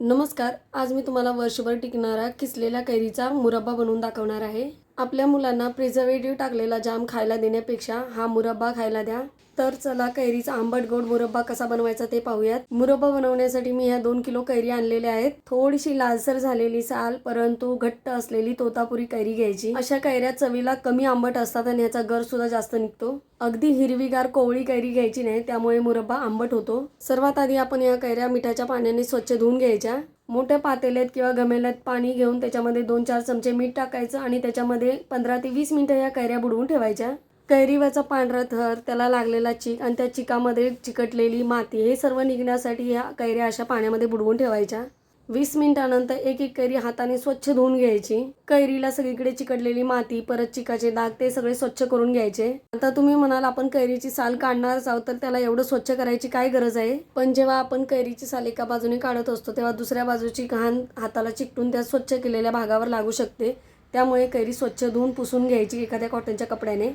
नमस्कार आज मी तुम्हाला वर्षभर टिकणारा किसलेल्या कैरीचा मुरब्बा बनवून दाखवणार आहे. आपल्या मुलांना प्रिझर्वेटिव्ह टाकलेला जाम खायला देण्यापेक्षा हा मुरब्बा खायला द्या. तर चला कैरीचा आंबट गोड मुरब्बा कसा बनवायचा ते पाहूयात. मुरब्बा बनवण्यासाठी मी ह्या दोन किलो कैरी आणलेल्या आहेत. थोडीशी लालसर झालेली साल परंतु घट्ट असलेली तोतापुरी कैरी घ्यायची. अशा कैऱ्या चवीला कमी आंबट असतात आणि ह्याचा गर सुद्धा जास्त निघतो. अगदी हिरवीगार कोवळी कैरी घ्यायची नाही त्यामुळे मुरब्बा आंबट होतो. सर्वात आधी आपण या कैऱ्या मिठाच्या पाण्याने स्वच्छ धुवून घ्यायच्या. मोठ्या पातेल्यात किंवा गमेल्यात पाणी घेऊन त्याच्यामध्ये दोन चार चमचे मीठ टाकायचं आणि त्याच्यामध्ये पंधरा ते वीस मिनटं या कैऱ्या बुडवून ठेवायच्या. कैरीवाचा पांढरा थर त्याला लागलेला चीक आणि त्या चिकामध्ये चिकटलेली माती हे सर्व निघण्यासाठी ह्या कैऱ्या अशा पाण्यामध्ये बुडवून ठेवायच्या. वीस मिनिटानंतर एक एक कैरी हाताने स्वच्छ धुवून घ्यायची. कैरीला सगळीकडे चिकटलेली माती परत चिकाचे दाग ते सगळे स्वच्छ करून घ्यायचे. आता तुम्ही म्हणाल आपण कैरीची साल काढणारच आहोत तर त्याला एवढं स्वच्छ करायची काय गरज आहे? पण जेव्हा आपण कैरीची साल एका बाजूने काढत असतो तेव्हा दुसऱ्या बाजूची घाण हाताला चिकटून त्या स्वच्छ केलेल्या भागावर लागू शकते. त्यामुळे कैरी स्वच्छ धुवून पुसून घ्यायची एखाद्या कॉटनच्या कपड्याने.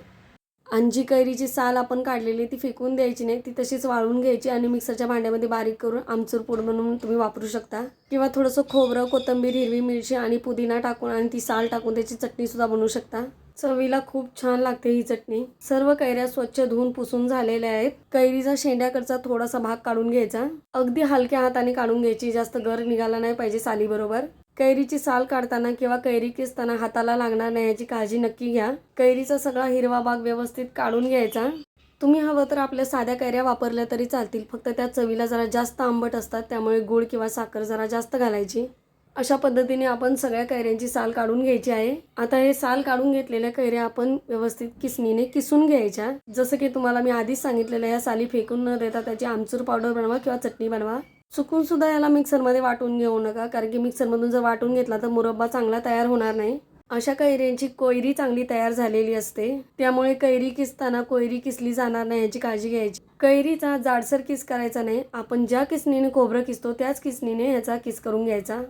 आणि जी कैरीची साल आपण काढलेली ती फेकून द्यायची नाही ती तशीच वाळून घ्यायची आणि मिक्सरच्या भांड्यामध्ये बारीक करून आमचूर पूड म्हणून तुम्ही वापरू शकता. किंवा थोडंसं खोबरं कोथिंबीर हिरवी मिरची आणि पुदिना टाकून आणि ती साल टाकून त्याची चटणीसुद्धा बनवू शकता. चवीला खूप छान लागते ही चटणी. सर्व कैऱ्या स्वच्छ धुवून पुसून झालेल्या आहेत. कैरीचा शेंड्याकडचा थोडासा भाग काढून घ्यायचा. अगदी हलक्या हाताने काढून घ्यायची जास्त गर निघाला नाही पाहिजे सालीबरोबर. कैरीची साल काढताना किंवा कैरी किसताना हाताला लागणार नाही याची काळजी नक्की घ्या. कैरीचा सगळा हिरवा भाग व्यवस्थित काढून घ्यायचा. तुम्ही हवं तर आपल्या साध्या कैऱ्या वापरल्या तरी चालतील. फक्त त्या चवीला जरा जास्त आंबट असतात त्यामुळे गूळ किंवा साखर जरा जास्त घालायची. अशा पद्धतीने आपण सगळ्या कैऱ्यांची साल काढून घ्यायची आहे. आता हे साल काढून घेतलेल्या कैऱ्या आपण व्यवस्थित किसणीने किसून घ्यायच्या. जसं की तुम्हाला मी आधीच सांगितलेलं या साली फेकून न देता त्याची आमचूर पावडर बनवा किंवा चटणी बनवा. चुकून सुद्धा याला मिक्सरमध्ये वाटून घेऊ नका कारण की मिक्सरमधून जर वाटून घेतला तर मुरब्बा चांगला तयार होणार नाही. अशा कैऱ्यांची कोयरी चांगली तयार झालेली असते. त्यामुळे कैरी किसताना कोयरी किसली जाणार नाही याची काळजी घ्यायची. कैरीचा जाडसर किस करायचा नाही आपण ज्या किसणीने खोबरं किसतो त्याच किसणीने ह्याचा किस करून घ्यायचा.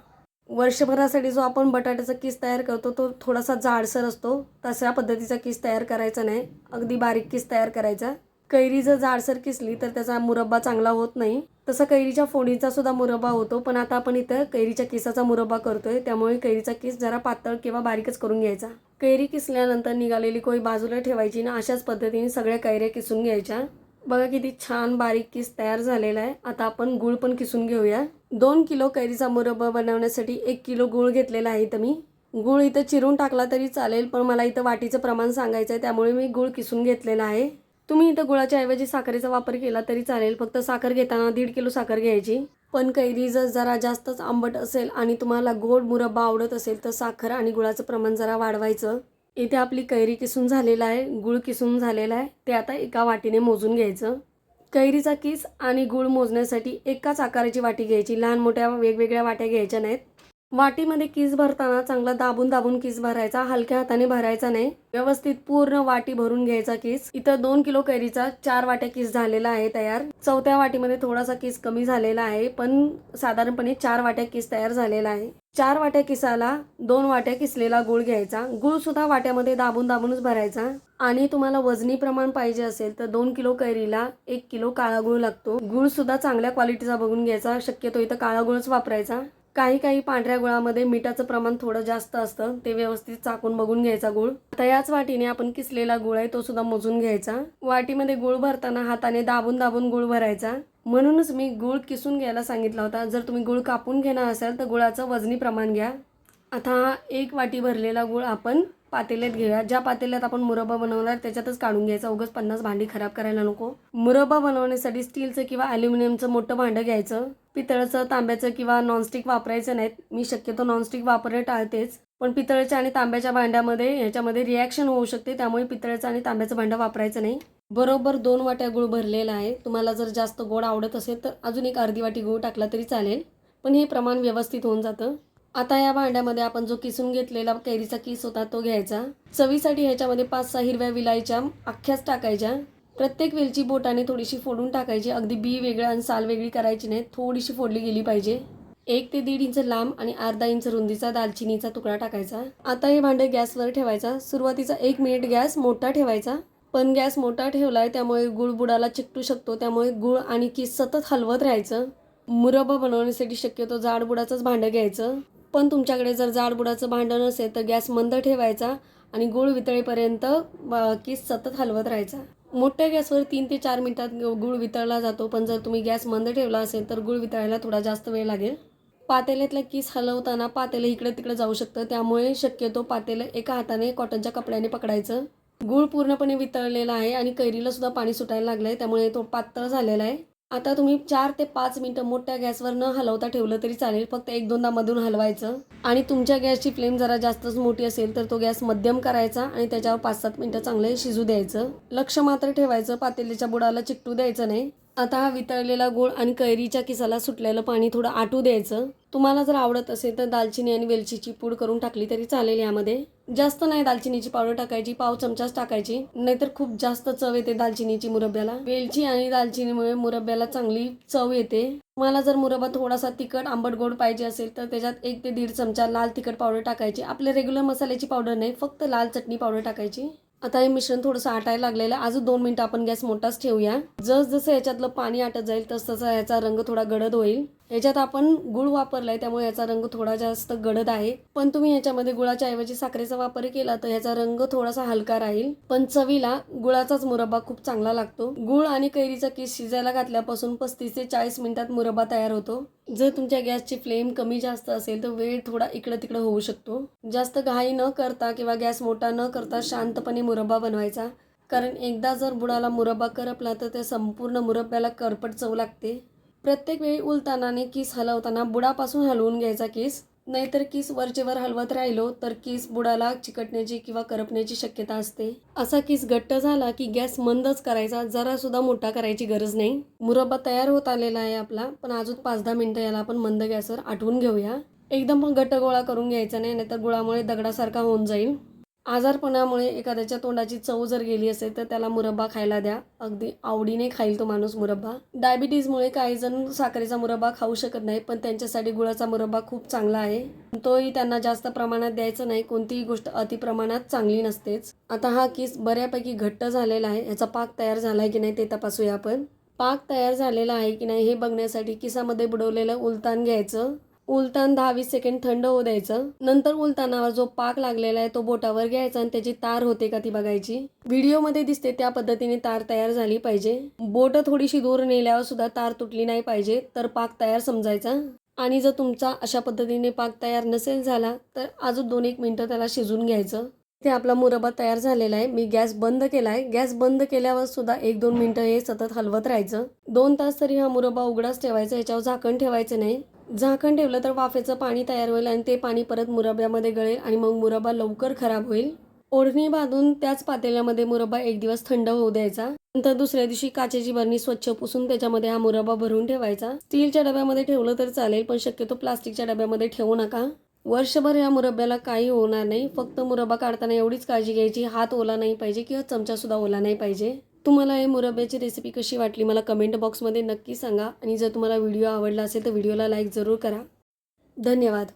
वर्षभरासाठी जो आपण बटाट्याचा किस तयार करतो तो थोडासा जाडसर असतो. तशा पद्धतीचा किस तयार करायचा नाही. अगदी बारीक किस तयार करायचा. कैरी जर जाडसर किसली तर त्याचा मुरब्बा चांगला होत नाही. तसा कैरीच्या फोडीचा सुद्धा मुरब्बा होतो पण आता आपण इथं कैरीच्या किसाचा मुरब्बा करतोय. त्यामुळे कैरीचा केस जरा पातळ किंवा बारीकच करून घ्यायचा. कैरी किसल्यानंतर निघालेली कोई बाजूला ठेवायची ना अशाच पद्धतीने सगळ्या कैऱ्या किसून घ्यायच्या. बघा किती छान बारीक किस तयार झालेला आहे. आता आपण गुळ पण किसून घेऊया. दोन किलो कैरीचा मुरब्बा बनवण्यासाठी एक किलो गुळ घेतलेला आहे इथं मी. गुळ इथं चिरून टाकला तरी चालेल पण मला इथं वाटीचं प्रमाण सांगायचं आहे त्यामुळे मी गुळ किसून घेतलेला आहे. तुम्ही इथं गुळाच्या ऐवजी साखरेचा वापर केला तरी चालेल. फक्त साखर घेताना दीड किलो साखर घ्यायची. पण कैरी जर जरा जास्तच आंबट असेल आणि तुम्हाला गोड मुरब्बा आवडत असेल तर साखर आणि गुळाचं प्रमाण जरा वाढवायचं. इथे आपली कैरी किसून झालेला आहे. गुळ किसून झालेला आहे. ते आता एका वाटीने मोजून घ्यायचं. कैरीचा किस आणि गुळ मोजण्यासाठी एकाच आकाराची वाटी घ्यायची. लहान मोठ्या वेगवेगळ्या वाट्या घ्यायच्या नाहीत. वाटीमध्ये किस भरताना चांगला दाबून दाबून किस भरायचा हलक्या हाताने भरायचा नाही. व्यवस्थित पूर्ण वाटी भरून घ्यायचा किस. इथं दोन किलो कैरीचा चार वाट्या किस झालेला आहे तयार. चौथ्या वाटीमध्ये थोडासा किस कमी झालेला आहे पण साधारणपणे चार वाट्या किस तयार झालेला आहे. चार वाट्या किसाला दोन वाट्या किसलेला गुळ घ्यायचा. गुळ सुद्धा वाट्यामध्ये दाबून दाबूनच भरायचा. आणि तुम्हाला वजनी प्रमाण पाहिजे असेल तर दोन किलो कैरीला एक किलो काळा गुळ लागतो. गुळ सुद्धा चांगल्या क्वालिटीचा बघून घ्यायचा. शक्यतो इथं काळा गुळच वापरायचा. काही काही पांढऱ्या गुळामध्ये मिठाचं प्रमाण थोडं जास्त असतं. ते व्यवस्थित चाकून बघून घ्यायचा गुळ. आता याच वाटीने आपण किसलेला गुळ आहे तो सुद्धा मोजून घ्यायचा. वाटीमध्ये गुळ भरताना हाताने दाबून दाबून गुळ भरायचा. म्हणूनच मी गुळ किसून घ्यायला सांगितला होता. जर तुम्ही गुळ कापून घेणार असाल तर गुळाचं वजनी प्रमाण घ्या. आता एक वाटी भरलेला गुळ आपण पातेल्यात घेऊया. ज्या पातेल्यात आपण मुरब्बा बनवणार त्याच्यातच काढून घ्यायचा. उगाच पन्नास भांडी खराब करायला नको. मुरब्बा बनवण्यासाठी स्टीलचं किंवा ॲल्युमिनियमचं मोठं भांडं घ्यायचं. पितळचं तांब्याचं किंवा नॉनस्टिक वापरायचं नाहीत. मी शक्यतो नॉनस्टिक वापरणे टाळतेच. पण पितळच्या आणि तांब्याच्या भांड्यामध्ये ह्याच्यामध्ये रिॲक्शन होऊ शकते त्यामुळे पितळचं आणि तांब्याचं भांडं वापरायचं नाही. बरोबर दोन वाट्या गूळ भरलेला आहे. तुम्हाला जर जास्त गोड आवडत असेल तर अजून एक अर्धी वाटी गूळ टाकला तरी चालेल. पण हे प्रमाण व्यवस्थित होऊन जातं. आता या भांड्यामध्ये आपण जो किसून घेतलेला कैरीचा किस होता तो घ्यायचा. चवीसाठी ह्याच्यामध्ये पाच सहा हिरव्या विलायच्या अख्ख्याच टाकायच्या. प्रत्येक वेलची बोटाने थोडीशी फोडून टाकायची. अगदी बी वेगळं आणि साल वेगळी करायची नाही थोडीशी फोडली गेली पाहिजे. एक ते दीड इंच लांब आणि अर्धा इंच रुंदीचा दालचिनीचा तुकडा टाकायचा. आता हे भांडे गॅसवर ठेवायचा. सुरुवातीचा एक मिनिट गॅस मोठा ठेवायचा. पण गॅस मोठा ठेवलाय त्यामुळे गुळ बुडाला चिकटू शकतो. त्यामुळे गुळ आणि किस सतत हलवत राहायचं. मुरब्बा बनवण्यासाठी शक्यतो जाड बुडाचंच भांडं घ्यायचं. पण तुमच्याकडे जर जाड बुडाचं भांडं नसेल तर गॅस मंद ठेवायचा आणि गूळ वितळेपर्यंत ब- सतत हलवत राहायचा. मोठ्या गॅसवर तीन ते चार मिनिटात गूळ वितळला जातो. पण जर तुम्ही गॅस मंद ठेवला असेल तर गूळ वितळायला थोडा जास्त वेळ लागेल. पातेल्यातला किस हलवताना पातेलं इकडे तिकडे जाऊ शकतं. त्यामुळे शक्यतो पातेलं एका हाताने कॉटनच्या कपड्याने पकडायचं. गूळ पूर्णपणे वितळलेला आहे आणि कैरीला सुद्धा पाणी सुटायला लागलं आहे त्यामुळे तो पातळ झालेला आहे. आता तुम्ही चार ते पाच मिनटं मोठ्या गॅसवर न हलवता ठेवलं तरी चालेल फक्त एक दोनदा मधून हलवायचं. आणि तुमच्या गॅसची फ्लेम जरा जास्तच मोठी असेल तर तो गॅस मध्यम करायचा आणि त्याच्यावर पाच सात मिनटं चांगले शिजू द्यायचं. लक्ष मात्र ठेवायचं पातेलीच्या बुडाला चिकटू द्यायचं नाही. आता हा वितळलेला गोळ आणि कैरीच्या किसाला सुटलेलं पाणी थोडं आटू द्यायचं. तुम्हाला जर आवडत असेल तर दालचिनी आणि वेलचीची पूड करून टाकली तरी चालेल यामध्ये. जास्त नाही दालचिनीची पावडर टाकायची पाव चमचाच टाकायची. नाहीतर खूप जास्त चव येते दालचिनीची मुरब्याला. वेलची आणि दालचिनीमुळे मुरब्याला चांगली चव येते. तुम्हाला जर मुरब्बा थोडासा तिखट आंबट गोड पाहिजे असेल तर त्याच्यात एक ते दीड चमचा लाल तिखट पावडर टाकायची. आपल्या रेग्युलर मसाल्याची पावडर नाही फक्त लाल चटणी पावडर टाकायची. आता हे मिश्रण थोडंसं आटायला लागलेलं आहे. अजून दोन मिनटं आपण गॅस मोठाच ठेवूया. जस जसं याच्यातलं पाणी आटत जाईल तस तसा याचा रंग थोडा गडद होईल. याच्यात आपण गुळ वापरलाय त्यामुळे याचा रंग थोडा जास्त गडद आहे. पण तुम्ही याच्यामध्ये गुळाच्या ऐवजी साखरेचा वापर केला तर याचा रंग थोडासा हलका राहील. पण चवीला गुळाचाच मुरब्बा खूप चांगला लागतो. गुळ आणि कैरीचा केस शिजायला घातल्यापासून पस्तीस ते चाळीस मिनिटात मुरब्बा तयार होतो. जर तुमच्या गॅसची फ्लेम कमी जास्त असेल तर वेळ थोडा इकडं तिकडं होऊ शकतो. जास्त घाई न करता किंवा गॅस मोठा न करता शांतपणे मुरब्बा बनवायचा. कारण एकदा जर बुडाला मुरब्बा करपला तर त्या संपूर्ण मुरब्ब्याला करपट चव लागते. प्रत्येक वेळी उलतानाने किस हलवताना बुडापासून हलवून घ्यायचा किस? नाहीतर किस वरचेवर हलवत राहिलो तर किस बुडाला चिकटण्याची किंवा करपण्याची शक्यता असते? असा किस घट्ट झाला की गॅस मंदच करायचा जरा सुद्धा मोठा करायची गरज नाही. मुरब्बा तयार होत आलेला आहे आपला पण अजून पाच दहा मिनिटं याला आपण मंद गॅसवर आठवून घेऊया. एकदम पण घट्ट गोळा करून घ्यायचा नाही नाहीतर गुळामुळे दगडासारखा होऊन जाईल. आजारपणामुळे एखाद्याच्या तोंडाची चव जर गेली असेल तर त्याला मुरब्बा खायला द्या. अगदी आवडीने खाईल तो माणूस मुरब्बा. डायबिटीजमुळे काही जण साखरेचा मुरब्बा खाऊ शकत नाही पण त्यांच्यासाठी गुळाचा मुरब्बा खूप चांगला आहे. तोही त्यांना जास्त प्रमाणात द्यायचा नाही कोणतीही गोष्ट अति प्रमाणात चांगली नसतेच. आता हा किस बऱ्यापैकी घट्ट झालेला आहे. याचा पाक तयार झाला आहे की नाही ते तपासूया आपण. पाक तयार झालेला आहे की नाही हे बघण्यासाठी किसामध्ये बुडवलेलं उलतान घ्यायचं. उलतान दहा वीस सेकंड थंड होऊ द्यायचं. नंतर उलतानावर जो पाक लागलेला आहे तो बोटावर घ्यायचा आणि त्याची तार होते का ती बघायची. व्हिडिओमध्ये दिसते त्या पद्धतीने तार तयार झाली पाहिजे. बोट थोडीशी दूर नेल्यावर सुद्धा तार तुटली नाही पाहिजे तर पाक तयार समजायचा. आणि जर तुमचा अशा पद्धतीने पाक तयार नसेल झाला तर अजून दोन एक मिनटं त्याला शिजून घ्यायचं. ते आपला मुरब्बा तयार झालेला आहे. मी गॅस बंद केला आहे गॅस बंद केल्यावर सुद्धा एक दोन मिनटं हे सतत हलवत राहायचं. दोन तास तरी हा मुरब्बा उघडाच ठेवायचा याच्यावर झाकण ठेवायचं नाही. झाकण ठेवलं तर वाफेचं पाणी तयार होईल आणि ते पाणी परत मुरब्यामध्ये गळेल आणि मग मुरब्बा लवकर खराब होईल. ओढणी बांधून त्याच पातेल्यामध्ये मुरब्बा एक दिवस थंड होऊ द्यायचा. नंतर दुसऱ्या दिवशी काचेची बरणी स्वच्छ पुसून त्याच्यामध्ये हा मुरब्बा भरून ठेवायचा. स्टीलच्या डब्यामध्ये ठेवलं तर चालेल पण शक्यतो प्लास्टिकच्या डब्यामध्ये ठेवू नका. वर्षभर या मुरब्याला काही होणार नाही. फक्त मुरब्बा काढताना एवढीच काळजी घ्यायची हात ओला नाही पाहिजे किंवा चमचा सुद्धा ओला नाही पाहिजे. तुम्हाला हे मुरब्याची रेसिपी कशी वाटली मला कमेंट बॉक्समध्ये नक्की सांगा. आणि जर तुम्हाला व्हिडिओ आवडला असेल तर व्हिडिओला लाईक जरूर करा. धन्यवाद.